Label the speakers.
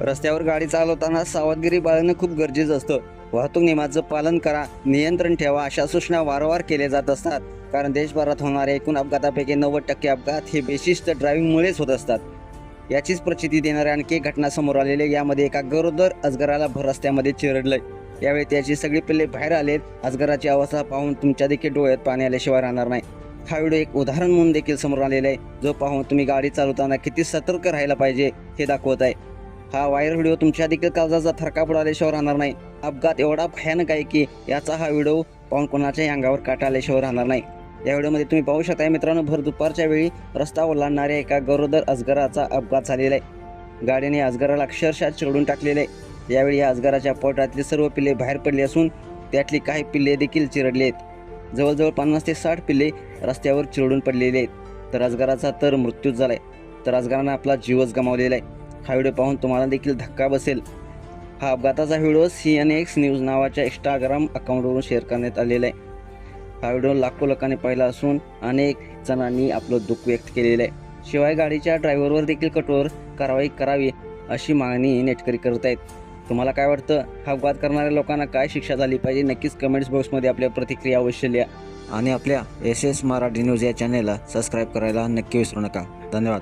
Speaker 1: रस्त्यावर गाडी चालवताना सावधगिरी बाळगणं खूप गरजेचं असतं. वाहतूक नियमाचं पालन करा नियंत्रण ठेवा अशा सूचना वारंवार केल्या जात असतात. कारण देशभरात होणाऱ्या एकूण अपघातापैकी नव्वद टक्के अपघात हे बेशिस्त ड्रायव्हिंगमुळेच होत असतात. याचीच प्रचिती देणाऱ्या आणखी एक घटना समोर आलेली यामध्ये एका गरोदर अजगराला भर रस्त्यामध्ये चिरडलंय. यावेळी त्याची सगळी पिल्ले बाहेर आलेत. अजगराची अवस्था पाहून तुमच्या देखील डोळ्यात पाणी आल्याशिवाय राहणार नाही. हा व्हिडिओ एक उदाहरण म्हणून देखील समोर आलेला आहे. जो पाहून तुम्ही गाडी चालवताना किती सतर्क राहायला पाहिजे हे दाखवत आहे. हा व्हायरल व्हिडिओ तुमच्या देखील काळजाचा थरका उडाल्याशिवाय राहणार नाही. अपघात एवढा भयानक आहे की याचा हा व्हिडिओ पाहून कोणाच्याही अंगावर काटा आल्याशिवाय राहणार नाही. या व्हिडिओमध्ये तुम्ही पाहू शकता मित्रांनो भर दुपारच्या वेळी रस्ता ओलांडणाऱ्या एका गरोदर अजगराचा अपघात झालेला आहे. गाडीने अजगराला अक्षरशः चिरडून टाकलेले आहे. यावेळी या अजगराच्या पोटातले सर्व पिल्ले बाहेर पडली असून त्यातली काही पिल्ले देखील चिरडले आहेत. जवळजवळ पन्नास ते साठ पिल्ले रस्त्यावर चिरडून पडलेले आहेत. तर अजगराचा तर मृत्यूच झाला आहे तर अजगरानं आपला जीवच गमावलेला आहे. हा व्हिडिओ पाहून तुम्हाला देखील धक्का बसेल. हा अपघाताचा video C N X news नावाच्या इंस्टाग्राम अकाउंटवरून शेअर करण्यात आलेला आहे. हा व्हिडिओ लाखो लोकांनी पाहिला असून अनेक जणांनी आपलं दुःख व्यक्त केलेलं आहे. शिवाय गाडीच्या ड्रायव्हरवर देखील कठोर कारवाई करावी अशी मागणी नेटकरी करत आहेत. तुम्हाला काय वाटतं? हा अपघात करणाऱ्या लोकांना काय शिक्षा झाली पाहिजे? नक्कीच कमेंट्स बॉक्समध्ये आपल्या प्रतिक्रिया अवश्य लिहा. आणि आपल्या एस एस मराठी न्यूज या चॅनेलला सबस्क्राईब करायला नक्की विसरू नका. धन्यवाद.